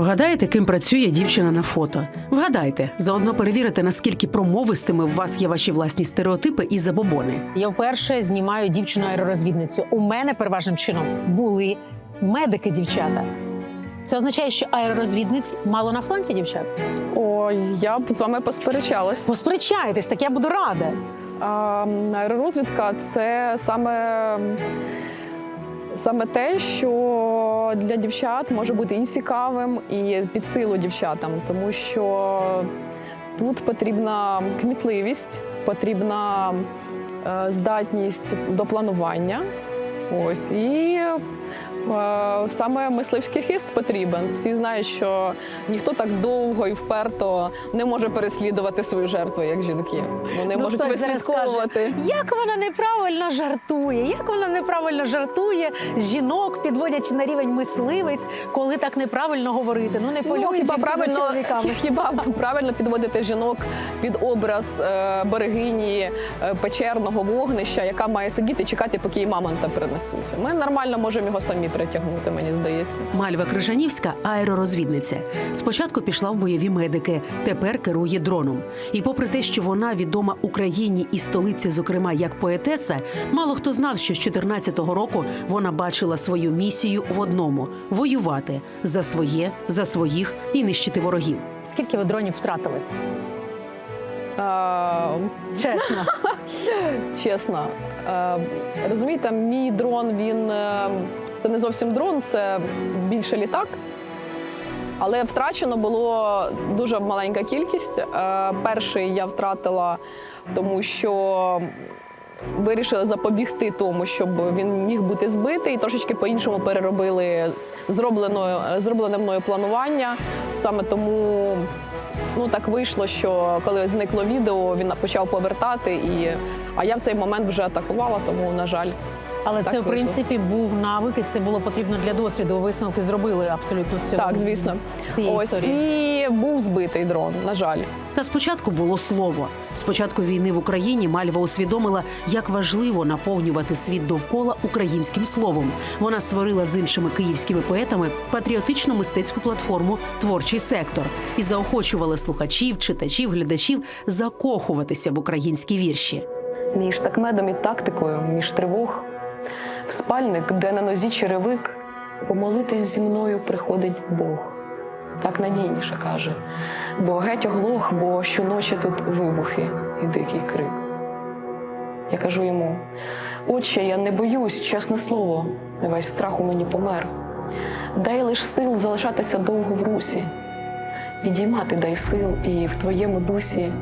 Вгадаєте, ким працює дівчина на фото? Вгадайте, заодно перевірите, наскільки промовистими в вас є ваші власні стереотипи і забобони. Я вперше знімаю дівчину аеророзвідницю. У мене переважним чином були медики дівчата. Це означає, що аеророзвідниць мало на фронті, дівчат. О, я б з вами посперечалась. Посперечайтесь, так я буду рада. А, аеророзвідка це саме, саме те, що для дівчат може бути і цікавим, і під силу дівчатам, тому що тут потрібна кмітливість, потрібна е, здатність до планування. Ось і е, саме мисливський хист потрібен. Всі знають, що ніхто так довго і вперто не може переслідувати свою жертву, як жінки. Вони Ну, можуть вислідковувати. Як вона неправильно жартує, як вона неправильно жартує жінок, підводячи на рівень мисливець, коли так неправильно говорити. Ну не Ну, хіба правильно, хіба правильно підводити жінок під образ е, берегині е, печерного вогнища, яка має сидіти чекати, поки їй мамонта принесуть. Ми нормально можемо його самі притягнути, мені здається. Мальва Крижанівська аеророзвідниця. Спочатку пішла в бойові медики, тепер керує дроном. І попри те, що вона відома Україні і столиці, зокрема як поетеса, мало хто знав, що з 14-го року вона бачила свою місію в одному воювати за своє, за своїх і нищити ворогів. Скільки ви дронів втратили? Чесно. чесно. Розумієте, мій дрон він е, це не зовсім дрон, це більше літак. Але втрачено було дуже маленька кількість. Е, перший я втратила, тому що вирішили запобігти тому, щоб він міг бути збитий. Трошечки по-іншому переробили зробленою, зроблене мною планування. Саме тому ну, так вийшло, що коли зникло відео, він почав повертати, і... а я в цей момент вже атакувала, тому, на жаль. Але Так це в вийшло. принципі був навик, і це було потрібно для досвіду. Висновки зробили абсолютно з цього. Так, звісно. цієї Ось історії. і був збитий дрон, на жаль. Та спочатку було слово. З початку війни в Україні Мальва усвідомила, як важливо наповнювати світ довкола українським словом. Вона створила з іншими київськими поетами патріотичну мистецьку платформу Творчий сектор і заохочувала слухачів, читачів, глядачів закохуватися в українські вірші. між такмедом і тактикою, між тривог, спальник, де на нозі черевик, помолитись зі мною приходить Бог. Так надійніше каже, бо геть оглох, бо щоночі тут вибухи і дикий крик. Я кажу йому: Отче, я не боюсь, чесне слово, весь страх у мені помер. Дай лиш сил залишатися довго в русі, підіймати дай сил і в твоєму дусі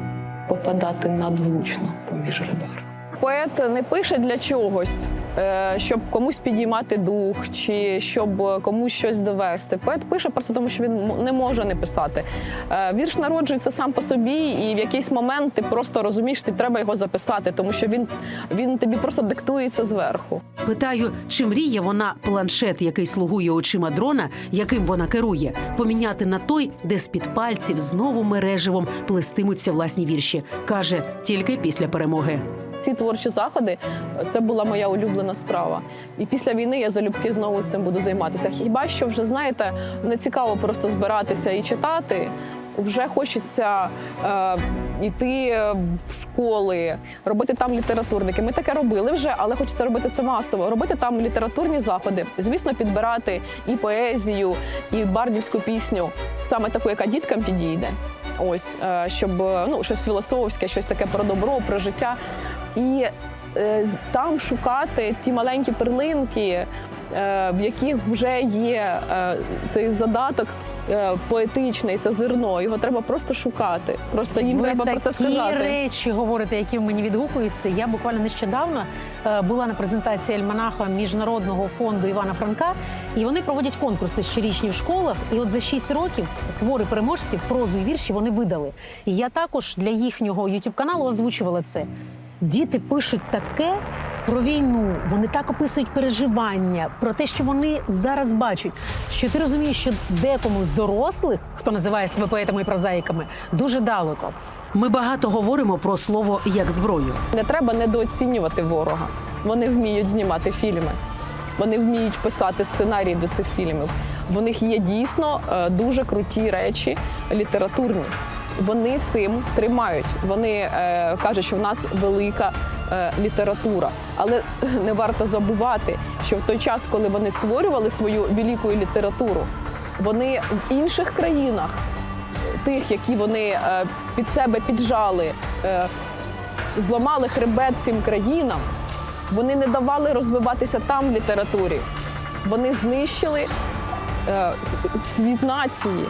попадати надвлучно поміж ребер. Поет не пише для чогось, е, щоб комусь підіймати дух чи щоб комусь щось довести. Поет пише просто тому, що він не може не писати. Е, Вірш народжується сам по собі, і в якийсь момент ти просто розумієш, ти треба його записати, тому що він, він тобі просто диктується зверху. Питаю, чи мріє вона планшет, який слугує очима дрона, яким вона керує, поміняти на той, де з під пальців знову мереживом плестимуться власні вірші. каже тільки після перемоги. Ці творчі заходи це була моя улюблена справа. І після війни я залюбки знову цим буду займатися. Хіба що вже знаєте, не цікаво просто збиратися і читати. Вже хочеться е, йти в школи, робити там літературники. Ми таке робили вже, але хочеться робити це масово. Робити там літературні заходи. Звісно, підбирати і поезію, і бардівську пісню, саме таку, яка діткам підійде. Ось, е, щоб е, ну, щось філософське, щось таке про добро, про життя. І е, там шукати ті маленькі перлинки, е, в яких вже є е, цей задаток е, поетичний, це зерно. Його треба просто шукати. Просто їм Ви треба про це сказати. такі речі говорите, які мені відгукуються. Я буквально нещодавно е, була на презентації альманаха міжнародного фонду Івана Франка, і вони проводять конкурси щорічні в школах. І от за 6 років твори переможців, прозу і вірші вони видали. І я також для їхнього youtube каналу озвучувала це. Діти пишуть таке. Про війну вони так описують переживання, про те, що вони зараз бачать. Що ти розумієш, що декому з дорослих, хто називає себе поетами і прозаїками, дуже далеко. Ми багато говоримо про слово як зброю. Не треба недооцінювати ворога. Вони вміють знімати фільми, вони вміють писати сценарії до цих фільмів. В них є дійсно е, дуже круті речі літературні. Вони цим тримають. Вони е, кажуть, що в нас велика е, література. Але не варто забувати, що в той час, коли вони створювали свою велику літературу, вони в інших країнах, тих, які вони е, під себе піджали, е, зламали хребет цим країнам, вони не давали розвиватися там літературі. Вони знищили е, світ нації.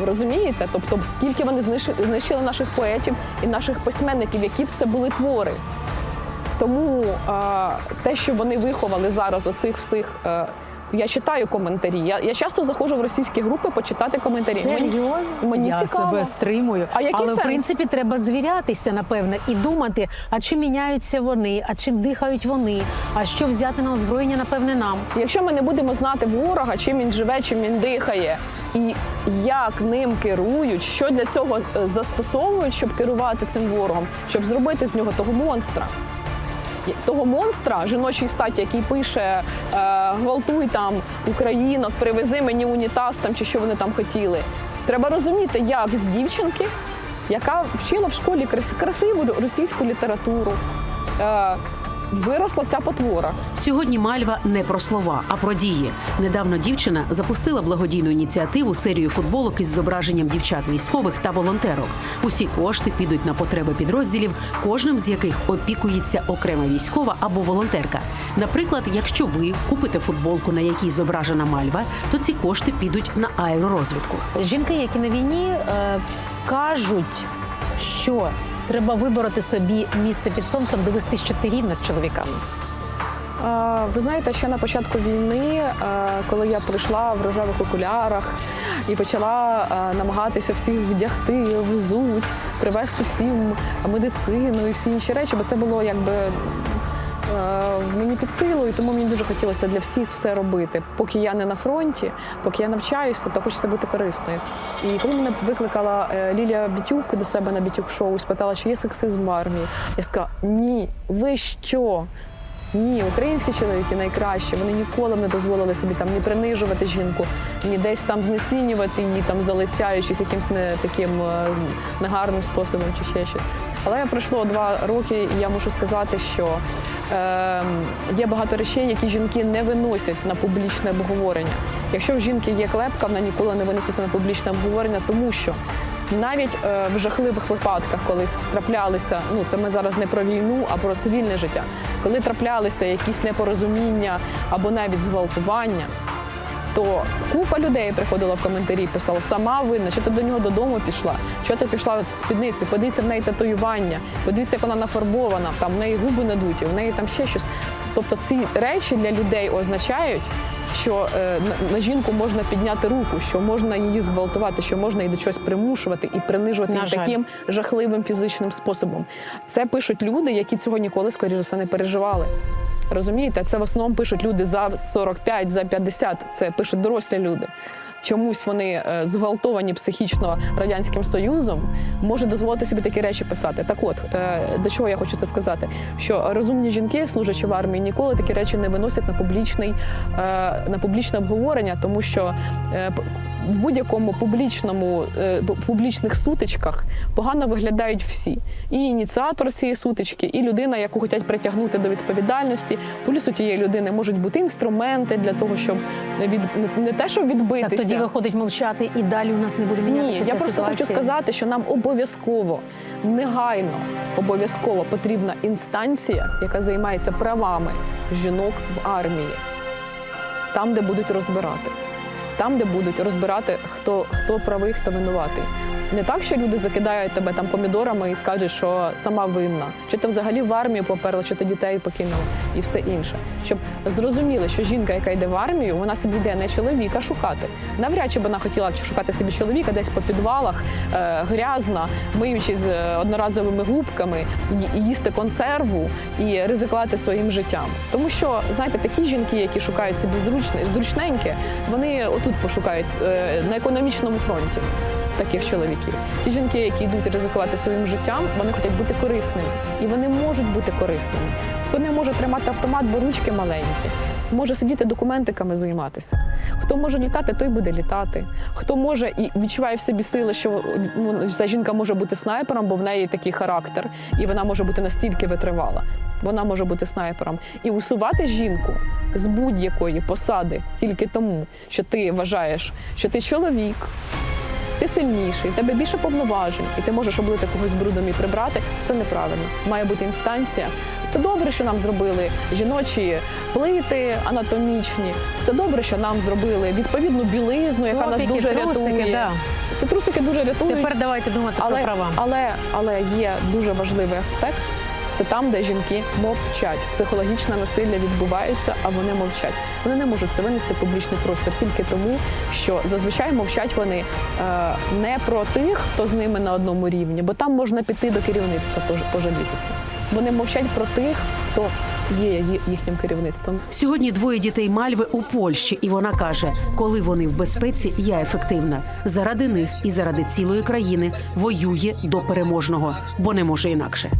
Ви Розумієте? Тобто, скільки вони знищили, наших поетів і наших письменників, які б це були твори. Тому те, що вони виховали зараз оцих всіх. Е, я читаю коментарі. Я, я часто заходжу в російські групи почитати коментарі. Серйозно? мені я цікаво. себе стримую. А який Але сенс? в принципі треба звірятися, напевне, і думати, а чим міняються вони, а чим дихають вони, а що взяти на озброєння, напевне, нам. Якщо ми не будемо знати ворога, чим він живе, чим він дихає, і як ним керують, що для цього е, застосовують, щоб керувати цим ворогом, щоб зробити з нього того монстра. Того монстра жіночої статі, який пише е, гвалтуй там українок, привези мені унітаз там чи що вони там хотіли. Треба розуміти, як з дівчинки, яка вчила в школі крас- красиву російську літературу, е, виросла ця потвора. Сьогодні Мальва не про слова, а про дії. Недавно дівчина запустила благодійну ініціативу серію футболок із зображенням дівчат військових та волонтерок. Усі кошти підуть на потреби підрозділів, кожним з яких опікується окрема військова або волонтерка. Наприклад, якщо ви купите футболку, на якій зображена Мальва, то ці кошти підуть на аеророзвідку. Жінки, які на війні, е, кажуть, що треба вибороти собі місце під сонцем, де вести що ти рівна з чоловіками. Ви знаєте, ще на початку війни, коли я прийшла в рожевих окулярах і почала намагатися всіх вдягти, взуть, привезти всім медицину і всі інші речі, бо це було якби. Е, Мені під силу, і тому мені дуже хотілося для всіх все робити. Поки я не на фронті, поки я навчаюся, то хочеться бути корисною. І коли мене викликала е, Лілія Бітюк до себе на Бітюк шоу і спитала, чи є сексизм в армії, я сказала: ні, ви що? Ні, українські чоловіки найкращі. Вони ніколи не дозволили собі там ні принижувати жінку, ні десь там знецінювати її, там залицяючись якимсь не таким е, негарним способом чи ще щось. Але пройшло два роки, і я мушу сказати, що е, є багато речей, які жінки не виносять на публічне обговорення. Якщо в жінки є клепка, вона ніколи не винесеться на публічне обговорення, тому що навіть е, в жахливих випадках, коли траплялися, ну це ми зараз не про війну, а про цивільне життя, коли траплялися якісь непорозуміння або навіть зґвалтування, то купа людей приходила в коментарі, писала, сама винна, що ти до нього додому пішла, що ти пішла в спідниці, подивіться в неї татуювання, подивіться, як вона нафарбована, там в неї губи надуті, в неї там ще щось. Тобто ці речі для людей означають, що е, на, жінку можна підняти руку, що можна її зґвалтувати, що можна її до чогось примушувати і принижувати її таким жахливим фізичним способом. Це пишуть люди, які цього ніколи, скоріше все, не переживали. Розумієте, це в основному пишуть люди за 45, за 50, це пишуть дорослі люди. Чомусь вони е, зґвалтовані психічно радянським союзом, можуть дозволити собі такі речі писати. Так, от е, до чого я хочу це сказати? Що розумні жінки, служачи в армії, ніколи такі речі не виносять на публічний е, на публічне обговорення, тому що в будь-якому публічному е, публічних сутичках погано виглядають всі. І ініціатор цієї сутички, і людина, яку хочуть притягнути до відповідальності. Плюс у тієї людини можуть бути інструменти для того, щоб від не- те, щоб відбитися. Так тоді виходить мовчати, і далі у нас не буде мінятися. Ні, я ця просто хочу сказати, що нам обов'язково, негайно, обов'язково потрібна інстанція, яка займається правами жінок в армії, там, де будуть розбирати, там, де будуть розбирати, хто, хто правий, хто винуватий. Не так, що люди закидають тебе там помідорами і скажуть, що сама винна, що ти взагалі в армію поперла, що ти дітей покинула і все інше. Щоб зрозуміли, що жінка, яка йде в армію, вона собі йде не чоловіка шукати. Навряд чи б вона хотіла шукати собі чоловіка десь по підвалах, е, грязна, миючись е, одноразовими губками, їсти консерву і ризикувати своїм життям. Тому що, знаєте, такі жінки, які шукають собі зручне, зручненьке, вони отут пошукають е, на економічному фронті таких чоловіків. Ті жінки, які йдуть ризикувати своїм життям, вони хочуть бути корисними. І вони можуть бути корисними. Хто не може тримати автомат, бо ручки маленькі. може сидіти документиками займатися. Хто може літати, той буде літати. Хто може і відчуває в собі сили, що ну, ця жінка може бути снайпером, бо в неї такий характер, і вона може бути настільки витривала. Вона може бути снайпером. І усувати жінку з будь-якої посади тільки тому, що ти вважаєш, що ти чоловік, ти сильніший, в тебе більше повноважень, і ти можеш облити когось брудом і прибрати. Це неправильно. Має бути інстанція. Це добре, що нам зробили жіночі плити анатомічні. Це добре, що нам зробили відповідну білизну, яка нас дуже трусики, рятує. да. Це трусики дуже рятують. Тепер давайте думати але, про права. але, але є дуже важливий аспект. Це там, де жінки мовчать. Психологічне насилля відбувається, а вони мовчать. Вони не можуть це винести в публічний простір тільки тому, що зазвичай мовчать вони е, не про тих, хто з ними на одному рівні, бо там можна піти до керівництва пож- пожалітися. Вони мовчать про тих, хто є їхнім керівництвом. Сьогодні двоє дітей Мальви у Польщі, і вона каже: коли вони в безпеці, я ефективна. Заради них і заради цілої країни воює до переможного, бо не може інакше.